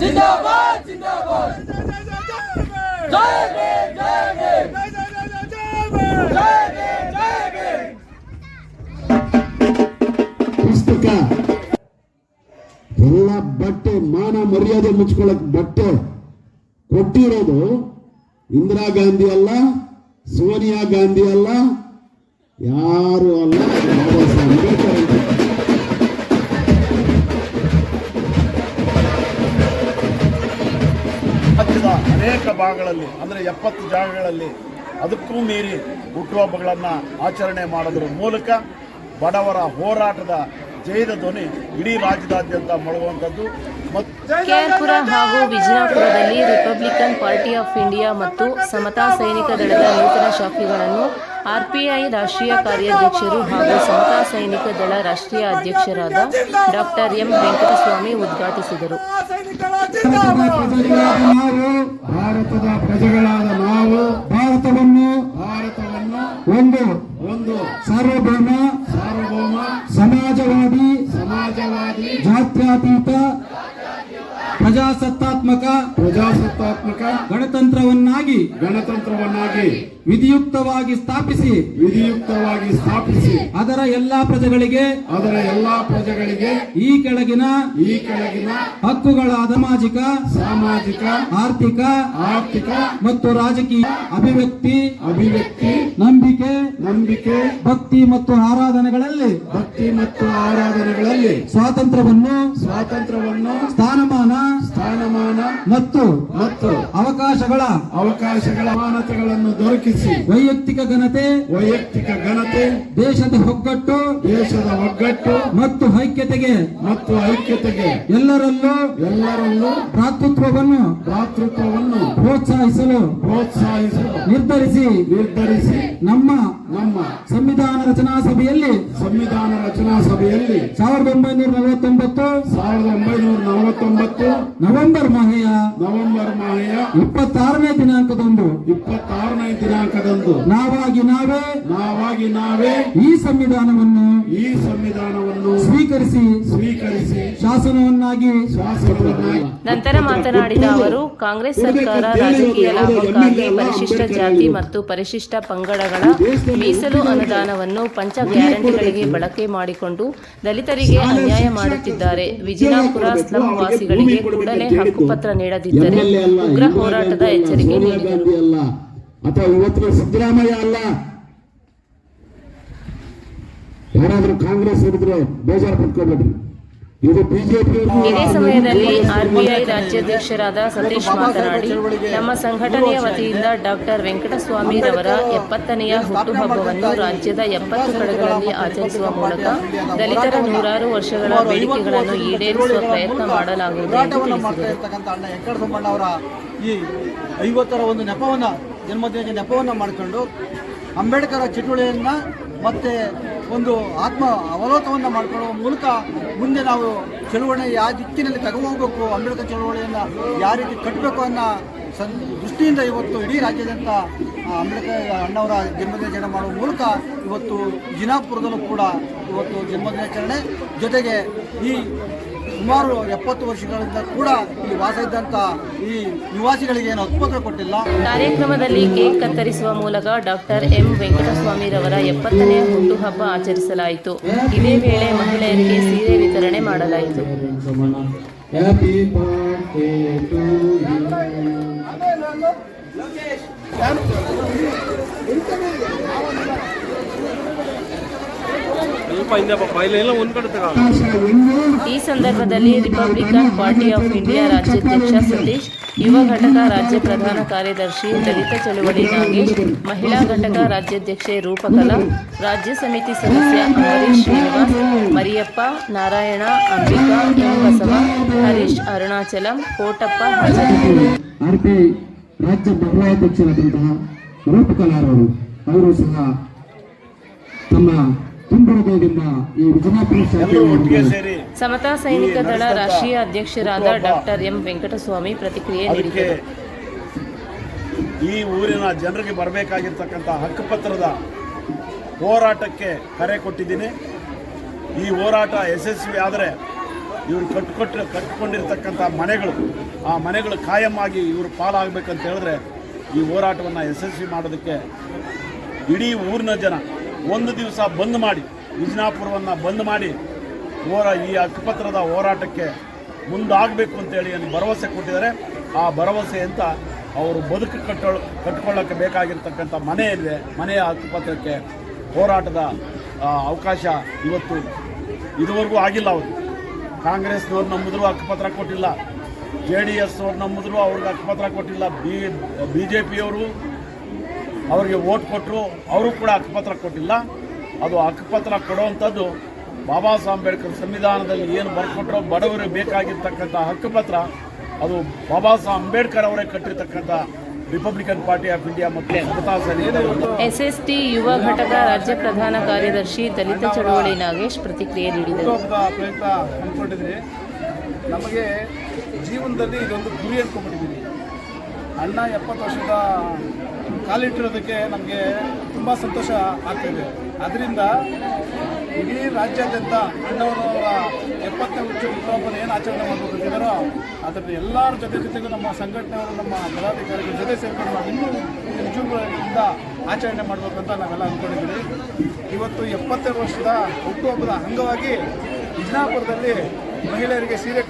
ಭೀಮ್ ಜೈ ಭೀಮ್ ಪುಸ್ತಕ. ಎಲ್ಲ ಬಟ್ಟೆ, ಮಾನ ಮರ್ಯಾದೆ ಮುಚ್ಕೊಳಕ್ ಬಟ್ಟೆ ಕೊಟ್ಟಿರೋದು ಇಂದಿರಾ ಗಾಂಧಿ ಅಲ್ಲ, ಸೋನಿಯಾ ಗಾಂಧಿ ಅಲ್ಲ, ಯಾರು ಅಲ್ಲ, ಬಾಬಾ ಭಾಗಗಳಲ್ಲಿ ಅಂದರೆ ಎಪ್ಪತ್ತು ಜಾಗಗಳಲ್ಲಿ ಅದಕ್ಕೂ ಮೀರಿ ಹುಟ್ಟುಹಬ್ಬಗಳನ್ನು ಆಚರಣೆ ಮಾಡೋದ್ರ ಮೂಲಕ ಬಡವರ ಹೋರಾಟದ ಜಯದ ಧ್ವನಿ ಇಡೀ ರಾಜ್ಯದಾದ್ಯಂತ ಮೊಳಗುವಂಥದ್ದು. ಮತ್ತು ಕೆಆರ್ಪುರ ಹಾಗೂ ವಿಜಯಪುರದಲ್ಲಿ ರಿಪಬ್ಲಿಕನ್ ಪಾರ್ಟಿ ಆಫ್ ಇಂಡಿಯಾ ಮತ್ತು ಸಮತಾ ಸೈನಿಕ ದಳದ ನೂತನ ಶಾಖೆಗಳನ್ನು ಆರ್ಪಿಐ ರಾಷ್ಟ್ರೀಯ ಕಾರ್ಯಾಧ್ಯಕ್ಷರು ಹಾಗೂ ಸಮತಾ ಸೈನಿಕ ದಳ ರಾಷ್ಟ್ರೀಯ ಅಧ್ಯಕ್ಷರಾದ ಡಾಕ್ಟರ್ ಎಂ. ವೆಂಕಟಸ್ವಾಮಿ ಉದ್ಘಾಟಿಸಿದರು. না ಪ್ರಜಾಸತ್ತಾತ್ಮಕ ಪ್ರಜಾಸತ್ತಾತ್ಮಕ ಗಣತಂತ್ರವನ್ನಾಗಿ ಗಣತಂತ್ರವನ್ನಾಗಿ ವಿಧಿಯುಕ್ತವಾಗಿ ಸ್ಥಾಪಿಸಿ ವಿಧಿಯುಕ್ತವಾಗಿ ಸ್ಥಾಪಿಸಿ ಅದರ ಎಲ್ಲಾ ಪ್ರಜೆಗಳಿಗೆ ಅದರ ಎಲ್ಲಾ ಪ್ರಜೆಗಳಿಗೆ ಈ ಕೆಳಗಿನ ಈ ಕೆಳಗಿನ ಹಕ್ಕುಗಳ ಸಾಮಾಜಿಕ ಸಾಮಾಜಿಕ ಆರ್ಥಿಕ ಆರ್ಥಿಕ ಮತ್ತು ರಾಜಕೀಯ ಅಭಿವ್ಯಕ್ತಿ ಅಭಿವ್ಯಕ್ತಿ ನಂಬಿಕೆ ನಂಬಿಕೆ ಭಕ್ತಿ ಮತ್ತು ಆರಾಧನೆಗಳಲ್ಲಿ ಭಕ್ತಿ ಮತ್ತು ಆರಾಧನೆಗಳಲ್ಲಿ ಸ್ವಾತಂತ್ರ್ಯವನ್ನು ಸ್ವಾತಂತ್ರ್ಯವನ್ನು ಸ್ಥಾನಮಾನ ಸ್ಥಾನಮಾನ ಮತ್ತು ಮತ್ತು ಅವಕಾಶಗಳ ಅವಕಾಶಗಳ ಮಾನತೆಗಳನ್ನು ದೊರಕಿಸಿ ವೈಯಕ್ತಿಕ ಘನತೆ ವೈಯಕ್ತಿಕ ಘನತೆ ದೇಶದ ಒಗ್ಗಟ್ಟು ದೇಶದ ಒಗ್ಗಟ್ಟು ಮತ್ತು ಐಕ್ಯತೆಗೆ ಮತ್ತು ಐಕ್ಯತೆಗೆ ಎಲ್ಲರಲ್ಲೂ ಎಲ್ಲರಲ್ಲೂ ಭ್ರಾತೃತ್ವವನ್ನು ಭ್ರಾತೃತ್ವವನ್ನು ಪ್ರೋತ್ಸಾಹಿಸಲು ಪ್ರೋತ್ಸಾಹಿಸಲು ನಿರ್ಧರಿಸಿ ನಿರ್ಧರಿಸಿ ನಮ್ಮ ನಮ್ಮ ಸಂವಿಧಾನ ರಚನಾ ಸಭೆಯಲ್ಲಿ ಸಂವಿಧಾನ ರಚನಾ ಸಭೆಯಲ್ಲಿ ಸಾವಿರದ ಒಂಬೈನೂರ ನಲವತ್ತೊಂಬತ್ತು ಸಾವಿರದ ಒಂಬೈನೂರ ನಲವತ್ತೊಂಬತ್ತು ನವೆಂಬರ್ ಮಾಹೆಯ ನವೆಂಬರ್ ಮಾಹೆಯ ಇಪ್ಪತ್ತಾರನೇ ದಿನಾಂಕದಂದು ಇಪ್ಪತ್ತಾರನೇ ದಿನಾಂಕದಂದು ನಾವಾಗಿ ನಾವೇ ನಾವಾಗಿ ನಾವೇ ಈ ಸಂವಿಧಾನವನ್ನು ಈ ಸಂವಿಧಾನವನ್ನು ಸ್ವೀಕರಿಸಿ ಸ್ವೀಕರಿಸಿ ಶಾಸನವನ್ನಾಗಿ ಶಾಸನವನ್ನಾಗಿ ನಂತರ ಮಾತನಾಡಿದ ಅವರು ಕಾಂಗ್ರೆಸ್ ಸರ್ಕಾರ ರಾಜಕೀಯ ಲಾಭಕ್ಕಾಗಿ ಪರಿಶಿಷ್ಟ ಜಾತಿ ಮತ್ತು ಪರಿಶಿಷ್ಟ ಪಂಗಡಗಳ ಮೀಸಲು ಅನುದಾನವನ್ನು ಪಂಚ ಗ್ಯಾರಂಟಿಗಳಿಗೆ ಬಳಕೆ ಮಾಡಿಕೊಂಡು ದಲಿತರಿಗೆ ಅನ್ಯಾಯ ಮಾಡುತ್ತಿದ್ದಾರೆ. ವಿಜಯಪುರ ಸ್ಲಂ ವಾಸಿಗಳಿಗೆ ಕೂಡಲೇ ಹಕ್ಕುಪತ್ರ ನೀಡದಿದ್ದರೆ ಉಗ್ರ ಹೋರಾಟದ ಎಚ್ಚರಿಕೆ ನೀಡಿದರು. ಅಥವಾ ಇವತ್ತಿನ ಸಿದ್ದರಾಮಯ್ಯ ಅಲ್ಲ. ಯಾರಾದ್ರೂ ಕಾಂಗ್ರೆಸ್ ಹಿಡಿದ್ರೆ ಬೇಜಾರು ಪಡ್ಕೋಬೇಡ್ರಿ ಇದು ಬಿಜೆಪಿ ಇದೇ ಸಮಯದಲ್ಲಿ ಆರ್ಬಿಐ ರಾಜ್ಯಾಧ್ಯಕ್ಷರಾದ ಸತೀಶ್ ಮಾತನಾಡಿ ನಮ್ಮ ಸಂಘಟನೆಯ ವತಿಯಿಂದ ಡಾಕ್ಟರ್ ವೆಂಕಟಸ್ವಾಮಿ ರವರ ಎಪ್ಪತ್ತನೆಯ ಹುಟ್ಟುಹಬ್ಬವನ್ನು ರಾಜ್ಯದ ಎಪ್ಪತ್ತು ಕಡೆಗಳಲ್ಲಿ ಆಚರಿಸುವ ಮೂಲಕ ದಲಿತರ ನೂರಾರು ವರ್ಷಗಳ ಬೇಡಿಕೆಗಳನ್ನು ಈಡೇರಿಸುವ ಪ್ರಯತ್ನ ಮಾಡಲಾಗುವುದು ಎಂದು ತಿಳಿಸಿದರು. ಒಂದು ನೆಪವನ್ನು ಜನ್ಮದಿನದ ನೆಪವನ್ನು ಮಾಡಿಕೊಂಡು ಅಂಬೇಡ್ಕರ್ ಚಟುವಳಿಯನ್ನು ಮತ್ತೆ ಒಂದು ಆತ್ಮ ಅವಲೋಕವನ್ನು ಮಾಡಿಕೊಳ್ಳುವ ಮೂಲಕ ಮುಂದೆ ನಾವು ಚಳುವಳಿ ಯಾವ ದಿಕ್ಕಿನಲ್ಲಿ ತಗೋಹೋಗ್ಬೇಕು, ಅಂಬೇಡ್ಕರ್ ಚಳುವಳಿಯನ್ನು ಯಾವ ರೀತಿ ಕಟ್ಟಬೇಕು ಅನ್ನೋ ಸನ್, ದೃಷ್ಟಿಯಿಂದ ಇವತ್ತು ಇಡೀ ರಾಜ್ಯಾದ್ಯಂತ ಅಂಬೇಡ್ಕರ್ ಅಣ್ಣವರ ಜನ್ಮದಿನಾಚರಣೆ ಮಾಡುವ ಮೂಲಕ ಇವತ್ತು ಜಿನಾಪುರದಲ್ಲೂ ಕೂಡ ಇವತ್ತು ಜನ್ಮದಿನಾಚರಣೆ. ಜೊತೆಗೆ ಈ ಸುಮಾರು ಎಪ್ಪತ್ತು ವರ್ಷಗಳಿಂದ ಕೂಡ ಇಲ್ಲಿ ವಾಸ ಇದ್ದಂತ ಈ ನಿವಾಸಿಗಳಿಗೆ ಏನು ಹಕ್ಕುಪತ್ರ ಕೊಟ್ಟಿಲ್ಲ. ಕಾರ್ಯಕ್ರಮದಲ್ಲಿ ಕೇಕ್ ಕತ್ತರಿಸುವ ಮೂಲಕ ಡಾಕ್ಟರ್ ಎಂ ವೆಂಕಟಸ್ವಾಮಿ ರವರ ಎಪ್ಪತ್ತನೆಯ ಹುಟ್ಟುಹಬ್ಬ ಆಚರಿಸಲಾಯಿತು. ಇದೇ ವೇಳೆ ಮಹಿಳೆಯರಿಗೆ ಸೀರೆ ವಿತರಣೆ ಮಾಡಲಾಯಿತು. ಹ್ಯಾಪಿ ಬರ್ತ್ಡೇ ಟು ಈ ಸಂದರ್ಭದಲ್ಲಿ ರಿಪಬ್ಲಿಕನ್ ಪಾರ್ಟಿ ಆಫ್ ಇಂಡಿಯಾ ರಾಜ್ಯಾಧ್ಯಕ್ಷ ಸತೀಶ್ ಯುವ ಘಟಕ ರಾಜ್ಯ ಪ್ರಧಾನ ಕಾರ್ಯದರ್ಶಿ ದಲಿತ ಚಳುವಳಿ ನಾಗೇಶ್ ಮಹಿಳಾ ಘಟಕ ರಾಜ್ಯಾಧ್ಯಕ್ಷೆ ರೂಪಕಲಾ ರಾಜ್ಯ ಸಮಿತಿ ಸದಸ್ಯ ಹರೀಶ್ ಶ್ರೀನಿವಾಸ್ ಮರಿಯಪ್ಪ ನಾರಾಯಣ ಅಂಬಿಕಾ ಎಂ ಬಸವ ಹರೀಶ್ ಅರುಣಾಚಲಂ ಕೋಟಪ್ಪ ಹಾಜರಿದ್ದರು. ರಾಜ್ಯ ಮಹಿಳಾಧ್ಯಕ್ಷರಾದಂತಹ ರೂಪಕಲಾರವರು ಅವರು ಸಹ ತಮ್ಮ ಈ ವಿಜಯಪುರ ಸಮತಾ ಸೈನಿಕ ದಳ ರಾಷ್ಟ್ರೀಯ ಅಧ್ಯಕ್ಷರಾದ ಡಾಕ್ಟರ್ ಎಂ ವೆಂಕಟಸ್ವಾಮಿ ಪ್ರತಿಕ್ರಿಯೆ ನೀಡಿದರು. ಈ ಊರಿನ ಜನರಿಗೆ ಬರಬೇಕಾಗಿರ್ತಕ್ಕಂಥ ಹಕ್ಕುಪತ್ರದ ಹೋರಾಟಕ್ಕೆ ಕರೆ ಕೊಟ್ಟಿದ್ದೀನಿ. ಈ ಹೋರಾಟ ಯಶಸ್ವಿ ಆದರೆ ಇವರು ಕಟ್ಕೊಟ್ಟು ಕಟ್ಕೊಂಡಿರ್ತಕ್ಕಂಥ ಮನೆಗಳು ಆ ಮನೆಗಳು ಕಾಯಮಾಗಿ ಇವರು ಪಾಲಾಗಬೇಕಂತ ಹೇಳಿದ್ರೆ ಈ ಹೋರಾಟವನ್ನು ಯಶಸ್ವಿ ಮಾಡೋದಕ್ಕೆ ಇಡೀ ಊರಿನ ಜನ ಒಂದು ದಿವಸ ಬಂದ್ ಮಾಡಿ ವಿಜಯಪುರವನ್ನು ಬಂದ್ ಮಾಡಿ, ಹೋರಾ ಈ ಹಕ್ಕುಪತ್ರದ ಹೋರಾಟಕ್ಕೆ ಮುಂದಾಗಬೇಕು ಅಂತೇಳಿ ಏನು ಭರವಸೆ ಕೊಟ್ಟಿದ್ದಾರೆ. ಆ ಭರವಸೆ ಅಂತ ಅವರು ಬದುಕು ಕಟ್ಟೋ ಕಟ್ಟಿಕೊಳ್ಳೋಕ್ಕೆ ಬೇಕಾಗಿರ್ತಕ್ಕಂಥ ಮನೆ ಇದೆ. ಮನೆಯ ಹಕ್ಕುಪತ್ರಕ್ಕೆ ಹೋರಾಟದ ಅವಕಾಶ ಇವತ್ತು ಇದುವರೆಗೂ ಆಗಿಲ್ಲ ಅವರು ಕಾಂಗ್ರೆಸ್ನವ್ರು ನಂಬಿದ್ರು ಹಕ್ಕುಪತ್ರ ಕೊಟ್ಟಿಲ್ಲ. ಜೆ ಡಿ ಎಸ್ನವ್ರು ನಂಬಿದ್ರು ಅವ್ರಿಗೆ ಹಕ್ಕುಪತ್ರ ಕೊಟ್ಟಿಲ್ಲ. ಬಿ ಬಿ ಜೆ ಪಿಯವರು ಅವರಿಗೆ ವೋಟ್ ಕೊಟ್ಟರು ಅವರು ಕೂಡ ಹಕ್ಕುಪತ್ರ ಕೊಟ್ಟಿಲ್ಲ. ಅದು ಹಕ್ಕುಪತ್ರ ಕೊಡುವಂಥದ್ದು ಬಾಬಾ ಸಾಹೇಬ್ ಅಂಬೇಡ್ಕರ್ ಸಂವಿಧಾನದಲ್ಲಿ ಏನು ಬರ್ಕೊಟ್ರೋ ಬಡವರಿಗೆ ಬೇಕಾಗಿರ್ತಕ್ಕಂಥ ಹಕ್ಕುಪತ್ರ ಅದು ಬಾಬಾ ಸಾಹೇಬ್ ಅಂಬೇಡ್ಕರ್ ಅವರೇ ಕಟ್ಟಿರ್ತಕ್ಕಂಥ ರಿಪಬ್ಲಿಕನ್ ಪಾರ್ಟಿ ಆಫ್ ಇಂಡಿಯಾ ಮತ್ತು ಎಸ್ ಎಸ್ ಟಿ ಯುವ ಘಟಕ ರಾಜ್ಯ ಪ್ರಧಾನ ಕಾರ್ಯದರ್ಶಿ ದಲಿತ ಚಳುವಳಿ ನಾಗೇಶ್ ಪ್ರತಿಕ್ರಿಯೆ ನೀಡಿದರು. ನಮಗೆ ಜೀವನದಲ್ಲಿ ಇದೊಂದು ಗುರಿ ಅನ್ಕೊಂಡ್ಬಿಟ್ಟಿದ್ದೀನಿ ಅಣ್ಣ ಎಪ್ಪತ್ತು ವರ್ಷದ ಕಾಲಿಟ್ಟಿರೋದಕ್ಕೆ ನಮಗೆ ತುಂಬ ಸಂತೋಷ ಆಗ್ತಿದೆ ಅದರಿಂದ ಇಡೀ ರಾಜ್ಯಾದ್ಯಂತ ಅಣ್ಣವರವರ ಎಪ್ಪತ್ತನೇ ಹುಚ್ಚು ಹುಟ್ಟುಹಬ್ಬನ ಏನು ಆಚರಣೆ ಮಾಡಬೇಕಂತಿದ್ದಾರೋ ಅದರ ಎಲ್ಲರ ಜೊತೆ ಜೊತೆಗೂ ನಮ್ಮ ಸಂಘಟನೆಯವರು, ನಮ್ಮ ಪದಾಧಿಕಾರಿಗಳ ಜೊತೆ ಸೇರ್ಕೊಂಡು ನಾವು ಇನ್ನೂ ವಿಜೃಂಭಣೆಯಿಂದ ಆಚರಣೆ ಮಾಡಬೇಕಂತ ನಾವೆಲ್ಲ ಅಂದ್ಕೊಂಡಿದ್ದೀವಿ ಇವತ್ತು ಎಪ್ಪತ್ತೆರಡು ವರ್ಷದ ಹುಟ್ಟುಹಬ್ಬದ ಅಂಗವಾಗಿ ವಿಜಯಪುರದಲ್ಲಿ ಮಹಿಳೆಯರಿಗೆ ಸೀರೆ